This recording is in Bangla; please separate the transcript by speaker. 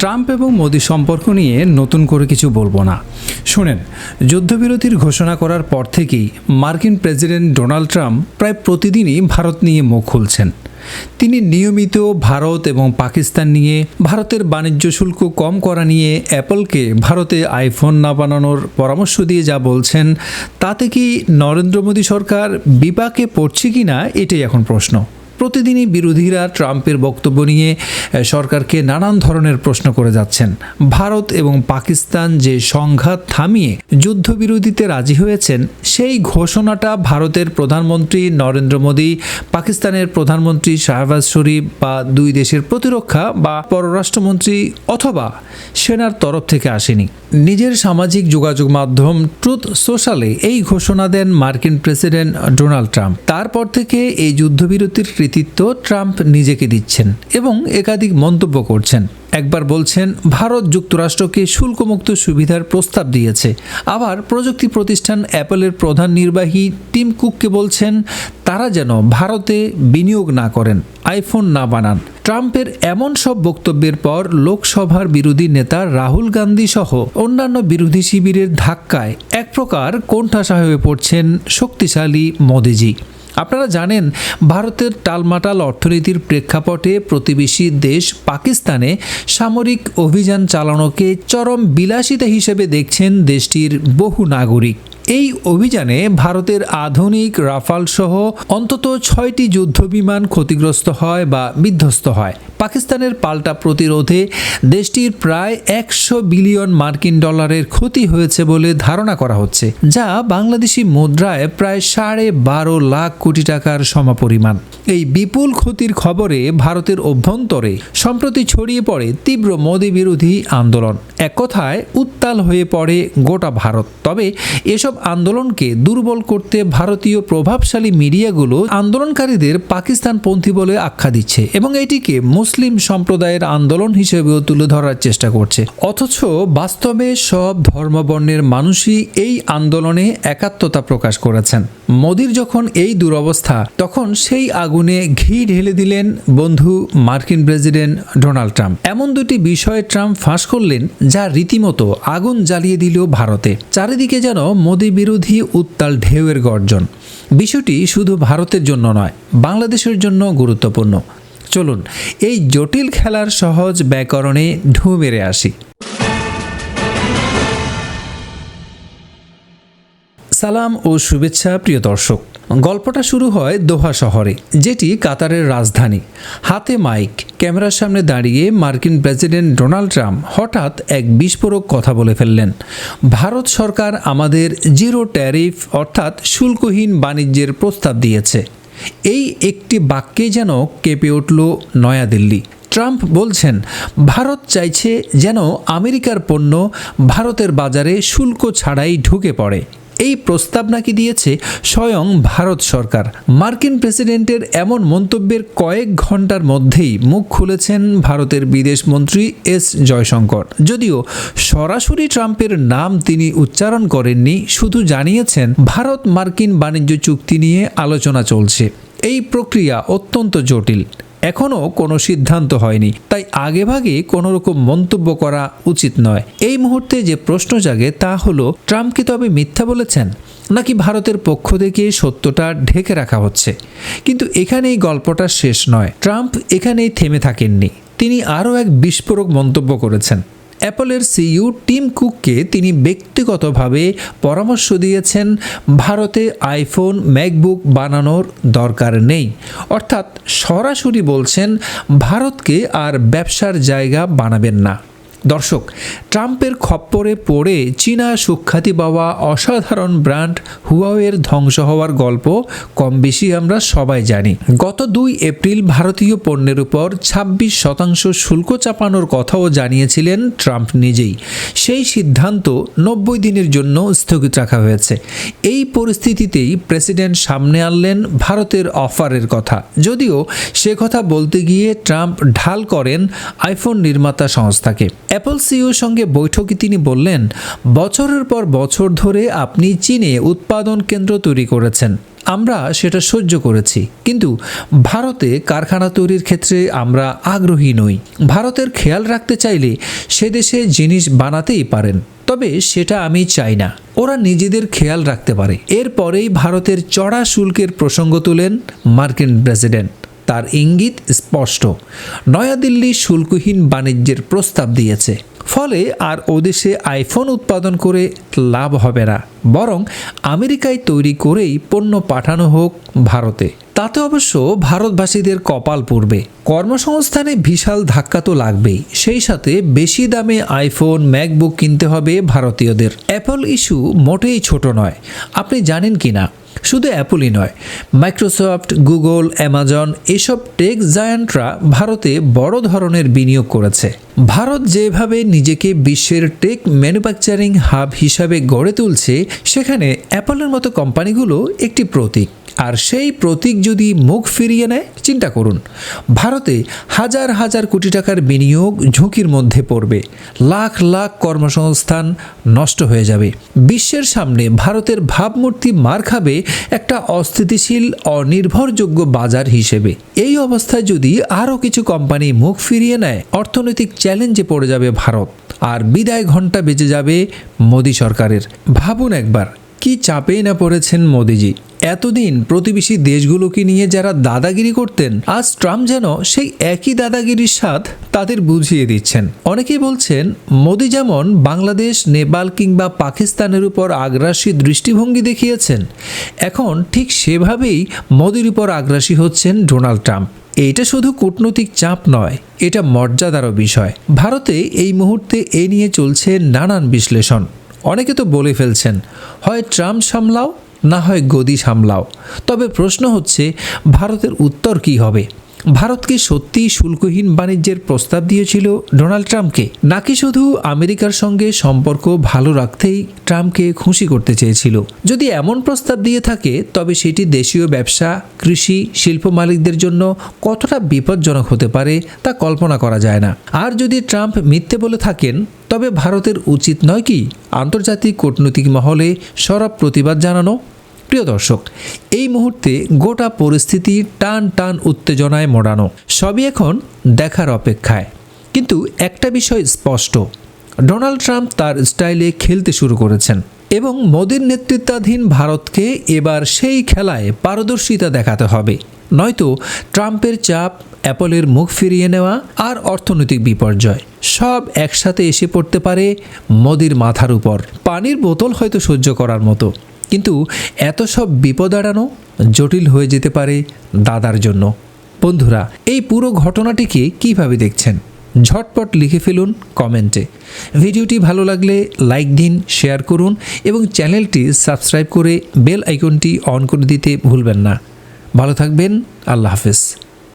Speaker 1: ট্রাম্প এবং মোদি সম্পর্ক নিয়ে নতুন করে কিছু বলব না। শোনেন, যুদ্ধবিরতির ঘোষণা করার পর থেকেই মার্কিন প্রেসিডেন্ট ডোনাল্ড ট্রাম্প প্রায় প্রতিদিনই ভারত নিয়ে মুখ খুলছেন। তিনি নিয়মিত ভারত এবং পাকিস্তান নিয়ে, ভারতের বাণিজ্য শুল্ক কম করা নিয়ে অ্যাপলকে ভারতে আইফোন না বানানোর পরামর্শ দিয়ে যা বলছেন, তাতে কি নরেন্দ্র মোদী সরকার বিপাকে পড়ছে কি না এটাই এখন প্রশ্ন। প্রতিদিনই বিরোধীরা ট্রাম্পের বক্তব্য নিয়ে সরকারকে নানান ধরনের প্রশ্ন করে যাচ্ছেন। ভারত এবং পাকিস্তান যে সংঘাত থামিয়ে যুদ্ধবিরোধীতে রাজি হয়েছেন, সেই ঘোষণাটা ভারতের প্রধানমন্ত্রী নরেন্দ্র মোদী, পাকিস্তানের প্রধানমন্ত্রী শাহবাজ শরীফ বা দুই দেশের প্রতিরক্ষা বা পররাষ্ট্রমন্ত্রী অথবা সেনার তরফ থেকে আসেনি। নিজের সামাজিক যোগাযোগ মাধ্যম ট্রুথ সোশ্যালে এই ঘোষণা দেন মার্কিন প্রেসিডেন্ট ডোনাল্ড ট্রাম্প। তারপর থেকে এই যুদ্ধবিরতির কৃতিত্ব ট্রাম্প নিজেকে দিচ্ছেন এবং একাধিক মন্তব্য করছেন। একবার বলছেন, ভারত যুক্তরাষ্ট্রকে শুল্কমুক্ত সুবিধার প্রস্তাব দিয়েছে। আবার প্রযুক্তি প্রতিষ্ঠান অ্যাপলের প্রধান নির্বাহী টিম কুককে বলছেন, তারা যেন ভারতে বিনিয়োগ না করেন, আইফোন না বানান। ট্রাম্পের এমন সব বক্তব্যের পর লোকসভার বিরোধী নেতা রাহুল গান্ধী সহ অন্যান্য বিরোধী শিবিরের ধাক্কায় এক প্রকার কোণঠাসা হয়ে পড়ছেন শক্তিশালী মোদিজি। আপনারা জানেন, ভারতের টালমাটাল অর্থনীতির প্রেক্ষাপটে প্রতিবেশী দেশ পাকিস্তানে সামরিক অভিযান চালানোকে চরম বিলাসিতা হিসেবে দেখছেন দেশটির বহু নাগরিক। এই অভিযানে ভারতের আধুনিক রাফাল সহ অন্তত ছয়টি যুদ্ধবিমান ক্ষতিগ্রস্ত হয় বা বিধ্বস্ত হয়। পাকিস্তানের পাল্টা প্রতিরোধে দেশটির প্রায় একশো বিলিয়ন মার্কিন ডলারের ক্ষতি হয়েছে বলে ধারণা করা হচ্ছে, যা বাংলাদেশি মুদ্রায় প্রায় সাড়ে বারো লাখ কোটি টাকার সমপরিমাণ। এই বিপুল ক্ষতির খবরে ভারতের অভ্যন্তরে সম্প্রতি ছড়িয়ে পড়ে তীব্র মোদী বিরোধী আন্দোলন। এক কথায়, উত্তাল হয়ে পড়ে গোটা ভারত। তবে এসব আন্দোলনকে দুর্বল করতে ভারতীয় প্রভাবশালী মিডিয়াগুলো আন্দোলনকারীদের পাকিস্তানপন্থী বলে আখ্যা দিচ্ছে এবং এটিকে মুসলিম সম্প্রদায়ের আন্দোলন হিসেবেও তুলে ধরার চেষ্টা করছে। অথচ বাস্তবে সব ধর্মবর্ণের মানুষই এই আন্দোলনে একাত্মতা প্রকাশ করেছেন। মোদির যখন এই দুরবস্থা, তখন সেই আগুনে ঘি ঢেলে দিলেন বন্ধু মার্কিন প্রেসিডেন্ট ডোনাল্ড ট্রাম্প। এমন দুটি বিষয়ে ট্রাম্প ফাঁস করলেন যা রীতিমতো আগুন জ্বালিয়ে দিল ভারতে। চারিদিকে যেন মোদি বিরোধী উত্তাল ঢেউয়ের গর্জন। বিষয়টি শুধু ভারতের জন্য নয়, বাংলাদেশের জন্য গুরুত্বপূর্ণ। চলুন, এই জটিল খেলার সহজ ব্যাকরণে ঢু মেরে আসি। সালাম ও শুভেচ্ছা, প্রিয় দর্শক। গল্পটা শুরু হয় দোহা শহরে, যেটি কাতারের রাজধানী। হাতে মাইক, ক্যামেরার সামনে দাঁড়িয়ে মার্কিন প্রেসিডেন্ট ডোনাল্ড ট্রাম্প হঠাৎ এক বিস্ফোরক কথা বলে ফেললেন। ভারত সরকার আমাদের জিরো ট্যারিফ, অর্থাৎ শুল্কহীন বাণিজ্যের প্রস্তাব দিয়েছে। এই একটি বাক্যে যেন কেঁপে উঠল নয়াদিল্লি। ট্রাম্প বলছেন, ভারত চাইছে যেন আমেরিকার পণ্য ভারতের বাজারে শুল্ক ছাড়াই ঢুকে পড়ে। এই প্রস্তাব নাকি দিয়েছে স্বয়ং ভারত সরকার। মার্কিন প্রেসিডেন্টের এমন মন্তব্যের কয়েক ঘণ্টার মধ্যেই মুখ খুলেছেন ভারতের বিদেশ মন্ত্রী এস জয়শঙ্কর। যদিও সরাসরি ট্রাম্পের নাম তিনি উচ্চারণ করেননি, শুধু জানিয়েছেন ভারত মার্কিন বাণিজ্য চুক্তি নিয়ে আলোচনা চলছে। এই প্রক্রিয়া অত্যন্ত জটিল। এখনও কোনো সিদ্ধান্ত হয়নি। তাই আগেভাগে কোনো রকম মন্তব্য করা উচিত নয়। এই মুহূর্তে যে প্রশ্ন জাগে তা হলো, ট্রাম্প কি তবে মিথ্যা বলেছেন? নাকি ভারতের পক্ষ থেকে সত্যটা ঢেকে রাখা হচ্ছে? কিন্তু এখানেই গল্পটা শেষ নয়। ট্রাম্প এখানেই থেমে থাকেননি। তিনি আরও এক বিস্ফোরক মন্তব্য করেছেন। অ্যাপলের সিইও টিম কুককে তিনি ব্যক্তিগতভাবে পরামর্শ দিয়েছেন, ভারতে আইফোন, ম্যাকবুক বানানোর দরকার নেই। অর্থাৎ সরাসরি বলছেন, ভারতকে আর ব্যবসার জায়গা বানাবেন না। দর্শক, ট্রাম্পের খপ্পরে পড়ে চীনা সুখ্যাতি পাওয়া অসাধারণ ব্র্যান্ড হুয়াওয়ের ধ্বংস হওয়ার গল্প কম বেশি আমরা সবাই জানি। গত দুই এপ্রিল ভারতীয় পণ্যের উপর ২৬ শতাংশ শুল্ক চাপানোর কথাও জানিয়েছিলেন ট্রাম্প নিজেই। সেই সিদ্ধান্ত নব্বই দিনের জন্য স্থগিত রাখা হয়েছে। এই পরিস্থিতিতেই প্রেসিডেন্ট সামনে আনলেন ভারতের অফারের কথা। যদিও সে কথা বলতে গিয়ে ট্রাম্প ঢাল করেন আইফোন নির্মাতা সংস্থাকে। অ্যাপল সিইওর সঙ্গে বৈঠকে তিনি বললেন, বছরের পর বছর ধরে আপনি চীনে উৎপাদন কেন্দ্র তৈরি করেছেন। আমরা সেটা সহ্য করেছি। কিন্তু ভারতে কারখানা তৈরির ক্ষেত্রে আমরা আগ্রহী নই। ভারতের খেয়াল রাখতে চাইলে সে দেশে জিনিস বানাতেই পারেন। তবে সেটা আমি চাই না। ওরা নিজেদের খেয়াল রাখতে পারে। এরপরেই ভারতের চড়া শুল্কের প্রসঙ্গ তোলেন মার্কিন প্রেসিডেন্ট। তার ইঙ্গিত স্পষ্ট। নয়াদিল্লি শুল্কহীন বাণিজ্যের প্রস্তাব দিয়েছে। ফলে আর ওদেশে আইফোন উৎপাদন করে লাভ হবে না। বরং আমেরিকায় তৈরি করেই পণ্য পাঠানো হোক ভারতে। তাতে অবশ্য ভারতবাসীদের কপাল পড়বে। কর্মসংস্থানে বিশাল ধাক্কা তো লাগবেই। সেই সাথে বেশি দামে আইফোন, ম্যাকবুক কিনতে হবে ভারতীয়দের। অ্যাপল ইস্যু মোটেই ছোট নয়। আপনি জানেন কি না? শুধু অ্যাপলই নয়। মাইক্রোসফট, গুগল, অ্যামাজন এসব টেক জায়ান্টরা ভারতে বড় ধরনের বিনিয়োগ করেছে। ভারত যেভাবে নিজেকে বিশ্বের টেক ম্যানুফ্যাকচারিং হাব হিসাবে গড়ে তুলছে, সেখানে অ্যাপলের মতো কোম্পানিগুলো একটি প্রতীক। আর সেই প্রতীক যদি মুখ ফিরিয়ে নেয়, চিন্তা করুন। ভারতে হাজার হাজার কোটি টাকার বিনিয়োগ ঝুঁকির মধ্যে পড়বে। লাখ লাখ কর্মসংস্থান নষ্ট হয়ে যাবে। বিশ্বের সামনে ভারতের ভাবমূর্তি মার খাবে একটা অস্থিতিশীল, অনির্ভরযোগ্য বাজার হিসেবে। এই অবস্থায় যদি আরও কিছু কোম্পানি মুখ ফিরিয়ে নেয়, অর্থনৈতিক চ্যালেঞ্জে পড়ে যাবে ভারত। আর বিদায় ঘণ্টা বেজে যাবে মোদী সরকারের। ভাবুন একবার, কি চাপেই না পড়েছেন মোদিজি? এতদিন প্রতিবেশী দেশগুলোকে নিয়ে যারা দাদাগিরি করতেন, আজ ট্রাম্প যেন সেই একই দাদাগিরির স্বাদ তাদের বুঝিয়ে দিচ্ছেন। অনেকেই বলছেন, মোদি যেমন বাংলাদেশ, নেপাল কিংবা পাকিস্তানের উপর আগ্রাসী দৃষ্টিভঙ্গি দেখিয়েছেন, এখন ঠিক সেভাবেই মোদির উপর আগ্রাসী হচ্ছেন ডোনাল্ড ট্রাম্প। এটা শুধু কূটনৈতিক চাপ নয়, এটা মর্যাদারও বিষয়। ভারতে এই মুহূর্তে এ নিয়ে চলছে নানান বিশ্লেষণ। অনেকে তো বলে ফেলছেন, হয় ট্রাম্প সামলাও না হয় গদি সামলাও। তবে প্রশ্ন হচ্ছে ভারতের উত্তর কি হবে? ভারত কি সত্যিই শুল্কহীন বাণিজ্যের প্রস্তাব দিয়েছিল ডোনাল্ড ট্রাম্পকে। নাকি শুধু আমেরিকার সঙ্গে সম্পর্ক ভালো রাখতেই ট্রাম্পকে খুশি করতে চেয়েছিল? যদি এমন প্রস্তাব দিয়ে থাকে, তবে সেটি দেশীয় ব্যবসা, কৃষি, শিল্প মালিকদের জন্য কতটা বিপজ্জনক হতে পারে তা কল্পনা করা যায় না। আর যদি ট্রাম্প মিথ্যে বলে থাকেন, তবে ভারতের উচিত নয় কি আন্তর্জাতিক কূটনৈতিক মহলে সরব প্রতিবাদ জানানো? প্রিয় দর্শক, এই মুহূর্তে গোটা পরিস্থিতি টান টান উত্তেজনায় মোড়ানো, সবই এখন দেখার অপেক্ষায়। কিন্তু একটা বিষয় স্পষ্ট, ডোনাল্ড ট্রাম্প তার স্টাইলে খেলতে শুরু করেছেন এবং মোদীর নেতৃত্বাধীন ভারতকে এবার সেই খেলায় পারদর্শিতা দেখাতে হবে। নয়তো ট্রাম্পের চাপ, অ্যাপলের মুখ ফিরিয়ে নেওয়া আর অর্থনৈতিক বিপর্যয়, সব একসাথে এসে পড়তে পারে মোদির মাথার উপর। পানির বোতল হয়তো সহ্য করার মতো। কিন্তু এত সব বিপদ এড়ানো জটিল হয়ে যেতে পারে দাদার জন্য। বন্ধুরা, এই পুরো ঘটনাটিকে কীভাবে দেখছেন? ঝটপট লিখে ফেলুন কমেন্টে। ভিডিওটি ভালো লাগলে লাইক দিন, শেয়ার করুন এবং চ্যানেলটি সাবস্ক্রাইব করে বেল আইকনটি অন করে দিতে ভুলবেন না। ভালো থাকবেন, আল্লাহ হাফেজ।